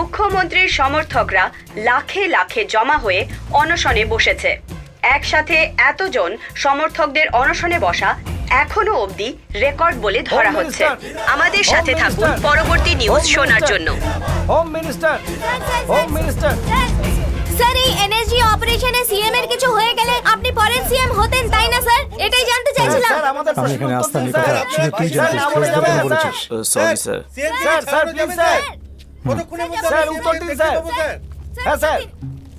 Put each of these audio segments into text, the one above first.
মুখ্যমন্ত্রীর সমর্থকরা লাখে লাখে জমা হয়ে অনশনে বসেছে একসাথে এতজন সমর্থকদের অনশনে বসা এখনও অবধি রেকর্ড বলে ধরা হচ্ছে আমাদের সাথে থাকুন পরবর্তী নিউজ শোনার জন্য home minister home minister sir এই এনএসজি অপারেশনে সিএম এর কিছু হয়ে গেলে আপনি পরের সিএম হতেন তাই না স্যার এটাই জানতে চাইছিলাম স্যার আমাদের আমি এখানে এই উত্তর কথা শুধু তুই স্যার, ফেসবুকে বলেছিস sorry sir sir sir please sir sir উত্তর দিন স্যার হ্যাঁ sir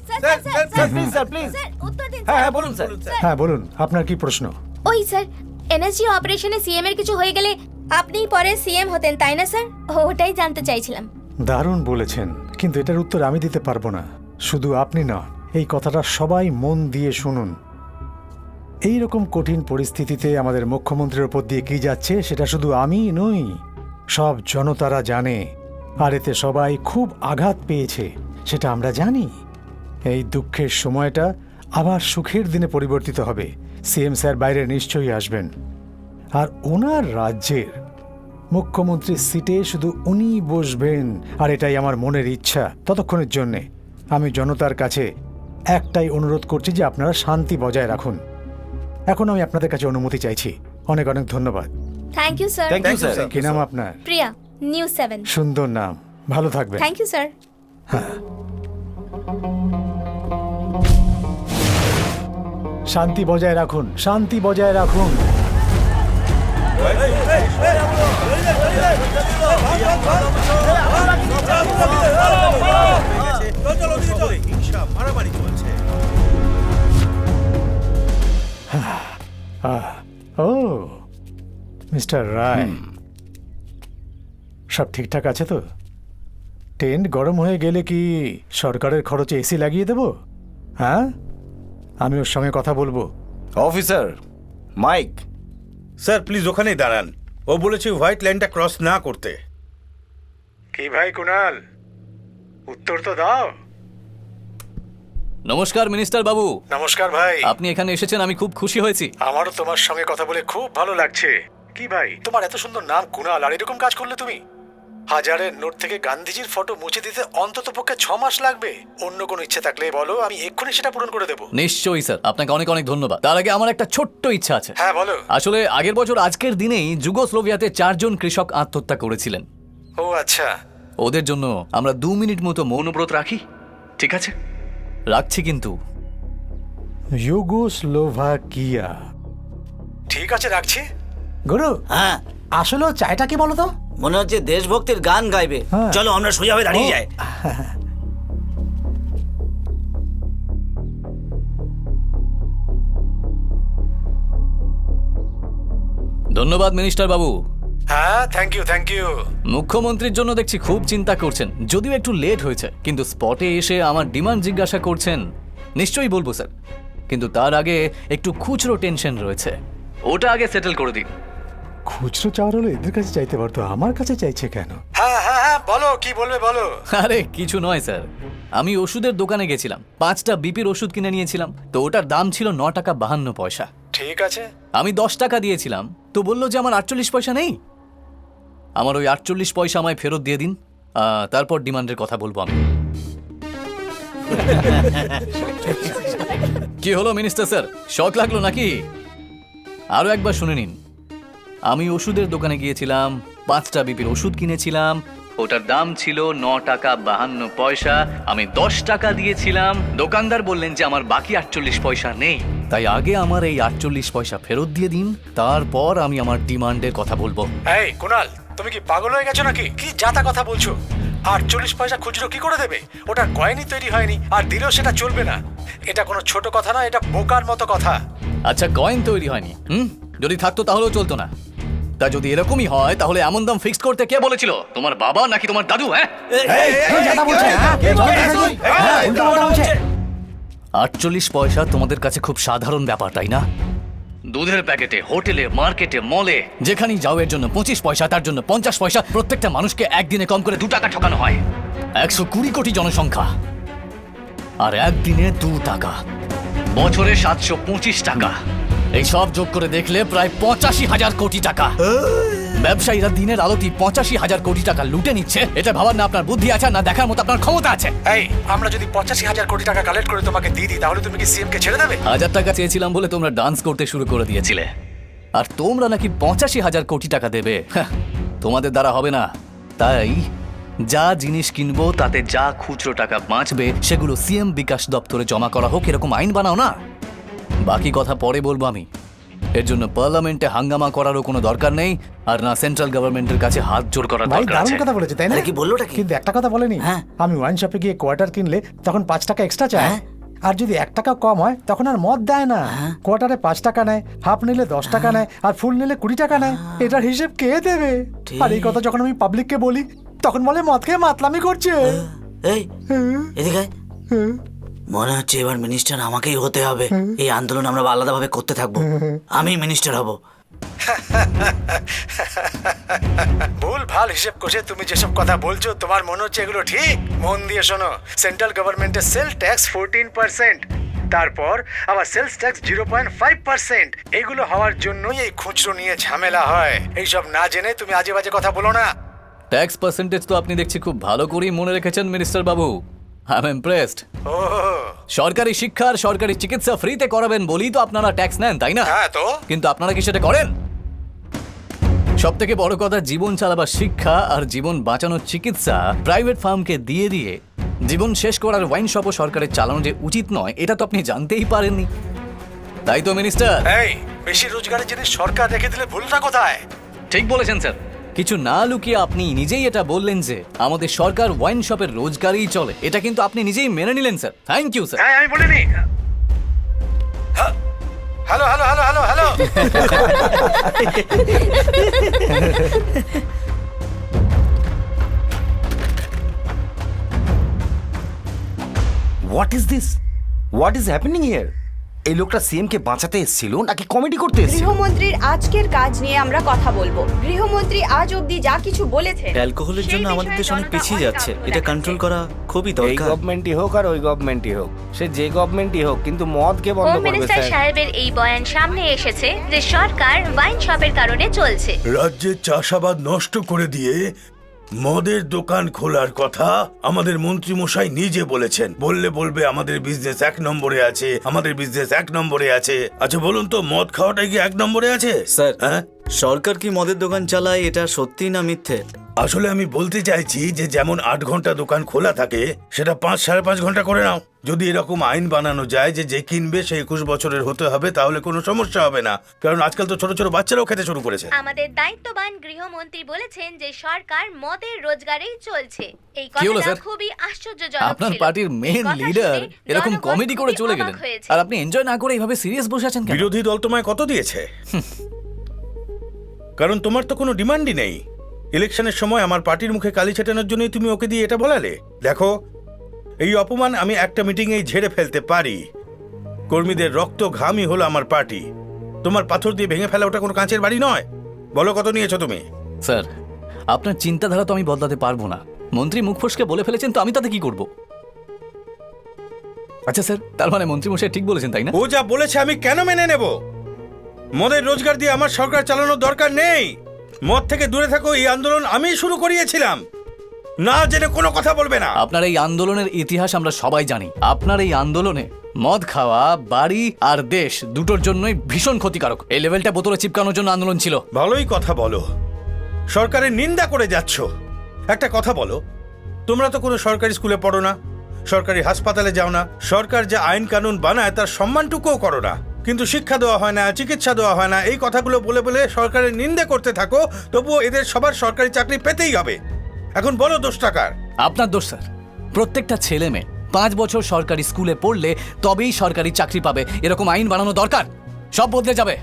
sir sir sir please sir please উত্তর দিন হ্যাঁ হ্যাঁ বলুন স্যার হ্যাঁ বলুন আপনার কি প্রশ্ন ওই স্যার এনএসজি অপারেশনে সিএম এর কিছু হয়ে গেলে আপনিই পরে সিএম হতেন তাই না স্যার ওটাই জানতে চাইছিলাম দারুণ বলেছেন কিন্তু এটার উত্তর আমি দিতে পারব না শুধু আপনি না এই কথাটা সবাই মন দিয়ে শুনুন এই রকম কঠিন পরিস্থিতিতে আমাদের মুখ্যমন্ত্রীর ওপর দিয়ে কি যাচ্ছে সেটা শুধু আমি নই সব জনতারা জানে আর এতে সবাই খুব আঘাত পেয়েছে সেটা আমরা জানি। এই দুঃখের সময়টা আবার সুখের দিনে পরিবর্তিত হবে। সিএম স্যার বাইরে নিশ্চয়ই আসবেন। আর ওনার রাজ্যের মুখ্যমন্ত্রীর সিটে শুধু উনি বসবেন আর এটাই আমার মনের ইচ্ছা ততক্ষণের জন্যে। আমি জনতার কাছে একটাই অনুরোধ করছি যে আপনারা শান্তি বজায় রাখুন। এখন আমি আপনাদের কাছে অনুমতি চাইছি। অনেক অনেক ধন্যবাদ। Thank you sir thank you sir কি নাম আপনার? প্রিয়া। News Seven. সুন্দর নাম। ভালো থাকবে থ্যাংক ইউ স্যার শান্তি বজায় রাখুন শান্তি বজায় রাখুন। চলছে আহ, ও মিস্টার রায়। সব ঠিকঠাক আছে তো? টেন্ট গরম হয়ে গেলে কি সরকারের খরচে এসি লাগিয়ে দেব? হ্যাঁ? আমি ওর সঙ্গে কথা বলব। Officer mic. স্যার প্লিজ ওখানেই দাঁড়ান। ও বলেছে হোয়াইট লাইনটা ক্রস না করতে। কি ভাই কুনাল? উত্তর তো দাও। নমস্কার মিনিস্টার বাবু। নমস্কার ভাই। আপনি এখানে এসেছেন আমি খুব খুশি হয়েছি। আমারও তোমার সঙ্গে কথা বলে খুব ভালো লাগছে। কি ভাই তোমার এত সুন্দর নাম কুনাল আর এরকম কাজ করলে তুমি? হাজারের নোট থেকে গান্ধীজির ফটো মুছে দিতে অন্তত পক্ষে ছ মাস লাগবে। অন্য কোনো ইচ্ছে থাকলে বলো আমি এক্ষুনি সেটা পূরণ করে দেবো। নিশ্চয়ই স্যার আপনাকে অনেক অনেক ধন্যবাদ। তার আগে আমার একটা ছোট্ট ইচ্ছা আছে। হ্যাঁ বলো। আসলে আগের বছর আজকের দিনেই যুগোস্লোভিয়াতে চারজন কৃষক আত্মহত্যা করেছিলেন। ও আচ্ছা। ওদের জন্য আমরা দু মিনিট মতো মৌনব্রত রাখি ঠিক আছে? রাখছি কিন্তু। ইউগোস্লোভাকিয়া ঠিক আছে রাখছি। গুরু হ্যাঁ। আসলে চায়টা কি বলো তো? মনে হচ্ছে দেশভক্তির গান গাইবে। হ্যাঁ। চলো আমরা সোজা হয়ে দাঁড়িয়ে যাই। ধন্যবাদ মিনিস্টার বাবু। হ্যাঁ থ্যাংক ইউ থ্যাংক ইউ মুখ্যমন্ত্রীর জন্য দেখছি খুব চিন্তা করছেন। যদিও একটু লেট হয়েছে কিন্তু স্পটে এসে আমার ডিমান্ড জিজ্ঞাসা করছেন। নিশ্চয়ই বলব স্যার কিন্তু তার আগে একটু খুচরো টেনশন রয়েছে। ওটা আগে সেটেল করে দিন। খুচরো চাওয়ার হলে এদের কাছে চাইতে পারতো আমার কাছে চাইছে কেন? হ্যাঁ হ্যাঁ হ্যাঁ বলো কি বলবে বলো? আরে কিছু নয় স্যার। আমি ওষুধের দোকানে গেছিলাম পাঁচটা বিপির ওষুধ কিনে নিয়েছিলাম তো ওটার দাম ছিল ন টাকা বাহান্ন পয়সা। ঠিক আছে। আমি দশ টাকা দিয়েছিলাম তো বলল যে আমার আটচল্লিশ পয়সা নেই। আমার ওই আটচল্লিশ পয়সা আমায় ফেরত দিয়ে দিন আহ, তারপর ডিমান্ডের কথা বলব আমি। কি হলো মিনিস্টার স্যার? শখ লাগল নাকি? আরও একবার শুনে নিন। আমি ওষুধের দোকানে গিয়েছিলাম পাঁচটা বিপির ওষুধ কিনেছিলাম ওটার দাম ছিল ন টাকা বাহান্ন পয়সা আমি দশ টাকা দিয়েছিলাম। দোকানদার বললেন যে আমার বাকি আটচল্লিশ পয়সা নেই। তাই আগে আমার এই আটচল্লিশ পয়সা ফেরত দিয়ে দিন তারপর আমি আমার ডিমান্ডের কথা বলব। এই কুনাল তুমি কি পাগল হয়ে গেছো নাকি? কি যাতা কথা বলছো? আটচল্লিশ পয়সা খুচরো কি করে দেবে? ওটা কয়েনই তৈরি হয়নি আর দিলেও সেটা চলবে না। এটা কোনো ছোট কথা না এটা বোকার মতো কথা। আচ্ছা কয়েন তৈরি হয়নি হুম? যদি থাকতো তাহলেও চলতো না। তা যদি এরকমই হয় তাহলে এমন দাম ফিক্সড করতে কে বলেছিল তোমার বাবা নাকি তোমার দাদু হ্যাঁ হ্যাঁ? হ্যাঁ। আটচল্লিশ পয়সা তোমাদের কাছে খুব সাধারণ ব্যাপার তাই না দুধের প্যাকেটে হোটেলে মার্কেটে মলে যেখানেই যাও এর জন্য পঁচিশ পয়সা তার জন্য পঞ্চাশ পয়সা প্রত্যেকটা মানুষকে একদিনে কম করে দু টাকা ঠকানো হয় একশো কুড়ি কোটি জনসংখ্যা আর একদিনে দু টাকা বছরে সাতশো পঁচিশ টাকা এই সব যোগ করে দেখলে প্রায় পঁচাশি হাজার কোটি টাকা। ব্যবসায়ীরা দিনের আলোতে পঁচাশি হাজার কোটি টাকা লুটে নিচ্ছে। এটা ভাবার না আপনার বুদ্ধি আছে না দেখার মতো আপনার ক্ষমতা আছে। এই আমরা যদি পঁচাশি হাজার কোটি টাকা কালেক্ট করে তোমাকে দিয়ে দিই তাহলে তুমি কি সিএম কে ছেড়ে দেবে? হাজার টাকা চেয়েছিলাম বলে তোমরা ডান্স করতে শুরু করে দিয়েছিলে। আর তোমরা নাকি পঁচাশি হাজার কোটি টাকা দেবে? হ্যাঁ, তোমাদের দ্বারা হবে না। তাই যা জিনিস কিনবো তাতে যা খুচরো টাকা বাঁচবে সেগুলো সিএম বিকাশ দপ্তরে জমা করা হোক এরকম আইন বানাও না। বাকি কথা পরে বলব আমি। এর জন্য পার্লামেন্টে হাঙ্গামা করারও কোনো দরকার নেই আর না সেন্ট্রাল গভর্নমেন্টের কাছে হাত জোর করার ভাই দরকার দারুণ আছে। কথা বলেছে তাই না? আরে কি বললোটা কি? কিন্তু একটা কথা বলেনি হ্যাঁ। আমি ওয়াইন শপে গিয়ে কোয়ার্টার কিনলে তখন পাঁচ টাকা এক্সট্রা চায়। হ্যাঁ। আর যদি এক টাকা কম হয় তখন আর মদ দেয় না। কোয়ার্টারে পাঁচ টাকা নেয় হাফ নিলে দশ টাকা নেয় আর ফুল নিলে কুড়ি টাকা নেয়। এটার হিসেব কে দেবে? আর এই কথা যখন আমি পাবলিককে বলি তখন বলে মদ খেয়ে মাতলামি করছে। এই এদিকে আয়। মনে হচ্ছে এবার মিনিস্টার আমাকেই হতে হবে। এই আন্দোলন আমরা আলাদাভাবে করতে থাকব। আমি মিনিস্টার হব। ভুল ভালো হিসেব কষে তুমি যেসব কথা বলছো তোমার মনে হচ্ছে এগুলো ঠিক? মন দিয়ে শোনো সেন্ট্রাল গভর্নমেন্টের সেল ট্যাক্স ফোরটিন পার্সেন্ট তারপর আবার sales tax zero point five percent এগুলো হওয়ার জন্যই এই খুচরো নিয়ে ঝামেলা হয়। এইসব না জেনে তুমি আজে বাজে কথা বলো না। ট্যাক্স পার্সেন্টেজ তো আপনি দেখছি খুব ভালো করেই মনে রেখেছেন minister Babu. I am impressed সরকারি শিক্ষা আর সরকারি চিকিৎসা ফ্রিতে করাবেন বলেই তো আপনারা ট্যাক্স নেন তাই না? হ্যাঁ তো। কিন্তু আপনারা কি সেটা করেন? সব থেকে বড় কথা জীবন চালাবার শিক্ষা আর জীবন বাঁচানোর চিকিৎসা প্রাইভেট ফার্মকে দিয়ে দিয়ে জীবন শেষ করার ওয়াইন শপও সরকারের চালানো যে উচিত নয় এটা তো আপনি জানতেই পারেননি। তাই তো মিনিস্টার এই বেশি রোজগারের জিনিস সরকার রেখে দিলে ভুলটা কোথায়? ঠিক বলেছেন স্যার কিছু না লুকিয়ে আপনি নিজেই এটা বললেন যে আমাদের সরকার ওয়াইন শপের রোজগারই চলে। এটা কিন্তু আপনি নিজেই মেনে নিলেন স্যার। Thank you sir. হ্যাঁ আমি বলিনি। Hello hello hello hello hello what is this what is happening here এই লোকটা সিএম কে বাঁচাতে এসেছিল নাকি কমেডি করতে এসেছিল? গৃহমন্ত্রীর আজকের কাজ নিয়ে আমরা কথা বলব। গৃহমন্ত্রী আজ অবধি যা কিছু বলেছে অ্যালকোহলের জন্য আমাদের দেশ অনেক পিছিয়ে যাচ্ছে। এটা কন্ট্রোল করা খুবই এই দরকার। গভর্নমেন্টই হোক আর ওই গভর্নমেন্টই হোক সে যে গভর্নমেন্টই হোক কিন্তু মদকে বন্ধ হোম করবে মিনিস্টার স্যার। সাহেবের এই বয়ান সামনে এসেছে যে সরকার ওয়াইন শপের কারণে চলছে। রাজ্যের চাষাবাদ নষ্ট করে দিয়ে মদের দোকান খোলার কথা আমাদের মন্ত্রী মশাই নিজে বলেছেন। বললে বলবে আমাদের বিজনেস এক নম্বরে আছে আমাদের বিজনেস এক নম্বরে আছে। আচ্ছা বলুন তো মদ খাওয়াটা কি এক নম্বরে আছে? স্যার হ্যাঁ? সরকার কি মদের দোকান চালায় এটা সত্যি না মিথ্যে? আসলে আমি বলতে চাইছি যে যেমন আট ঘণ্টা দোকান খোলা থাকে সেটা পাঁচ সাড়ে পাঁচ ঘণ্টা করে নাও। যদি এরকম আইন বানানো যায় যে যে কিনবে সে একুশ বছরের হতে হবে তাহলে কোনো সমস্যা হবে না। কারণ আজকাল তো ছোট ছোট বাচ্চারাও খেতে শুরু করেছে। আমাদের দায়িত্ববান গৃহমন্ত্রী বলেছেন যে সরকার মদের রোজগারেই চলছে। এই কথাটা খুবই আশ্চর্যজনক আপনার পার্টির কথা লিডার এরকম কমেডি করে চলে গেলেন। আর আপনি এনজয় না করে এইভাবে সিরিয়াস বসে আছেন কেন? বিরোধী দল তোমায় কত দিয়েছে? কারণ তোমার তো কোনো ডিমান্ডই নেই। ইলেকশনের সময় আমার পার্টির মুখে কালি ছেটানোর জন্যই তুমি ওকে দিয়ে এটা বলালে? দেখো এই অপমান আমি একটা মিটিংয়েই ঝেড়ে ফেলতে পারি। কর্মীদের রক্ত ঘামই হলো আমার পার্টি। তোমার পাথর দিয়ে ভেঙে ফেলা ওটা কোনো কাঁচের বাড়ি নয়। বলো কত নিয়েছো তুমি? স্যার আপনার চিন্তাধারা তো আমি বদলাতে পারব না। মন্ত্রী মুখ ফসকে বলে ফেলেছেন তো আমি তাতে কি করব? আচ্ছা স্যার তার মানে মন্ত্রী মশাই ঠিক বলেছেন তাই না? ও যা বলেছে আমি কেন মেনে নেব? মদের রোজগার দিয়ে আমার সরকার চালানোর দরকার নেই। মদ থেকে দূরে থাকো এই আন্দোলন আমি শুরু করিয়েছিলাম। না জেনে কোনো কথা বলবে না। আপনার এই আন্দোলনের ইতিহাস আমরা সবাই জানি। আপনার এই আন্দোলনে মদ খাওয়া বাড়ি আর দেশ দুটোর জন্যই ভীষণ ক্ষতিকারক। এই লেভেলটা বোতলে চিপকানোর জন্য আন্দোলন ছিল। ভালোই কথা বলো। সরকারের নিন্দা করে যাচ্ছ। একটা কথা বলো তোমরা তো কোনো সরকারি স্কুলে পড়ো না সরকারি হাসপাতালে যাও না সরকার যে আইন কানুন বানায় তার সম্মানটুকুও করো না। কিন্তু শিক্ষা দেওয়া হয় না চিকিৎসা দেওয়া হয় না এই কথাগুলো বলে বলে সরকারের নিন্দে করতে থাকো তবুও এদের সবার সরকারি চাকরি পেতেই হবে। এখন বলো দোষ টাকার আপনার দোষ স্যার। প্রত্যেকটা ছেলে মেয়ে পাঁচ বছর সরকারি স্কুলে পড়লে তবেই সরকারি চাকরি পাবে। এরকম আইন বানানো দরকার? সব বদলে যাবে।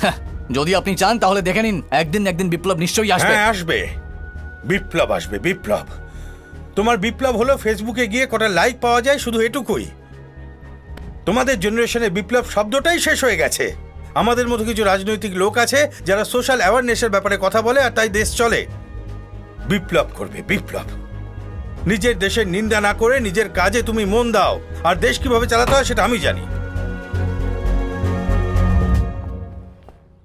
হ্যাঁ, যদি আপনি চান তাহলে দেখে নিন। একদিন একদিন বিপ্লব নিশ্চয়ই আসবে। হ্যাঁ আসবে। বিপ্লব আসবে বিপ্লব। তোমার বিপ্লব হলো ফেসবুকে গিয়ে কটা লাইক পাওয়া যায় শুধু এটুকুই। তোমাদের জেনারেশনে বিপ্লব শব্দটাই শেষ হয়ে গেছে। আমাদের মতো কিছু রাজনৈতিক লোক আছে যারা সোশ্যাল অ্যাওয়ারনেসের ব্যাপারে কথা বলে আর তাই দেশ চলে। বিপ্লব করবে, বিপ্লব। নিজের দেশের নিন্দা না করে নিজের কাজে তুমি মন দাও। আর দেশ কীভাবে চালাতে হয় সেটা আমি জানি।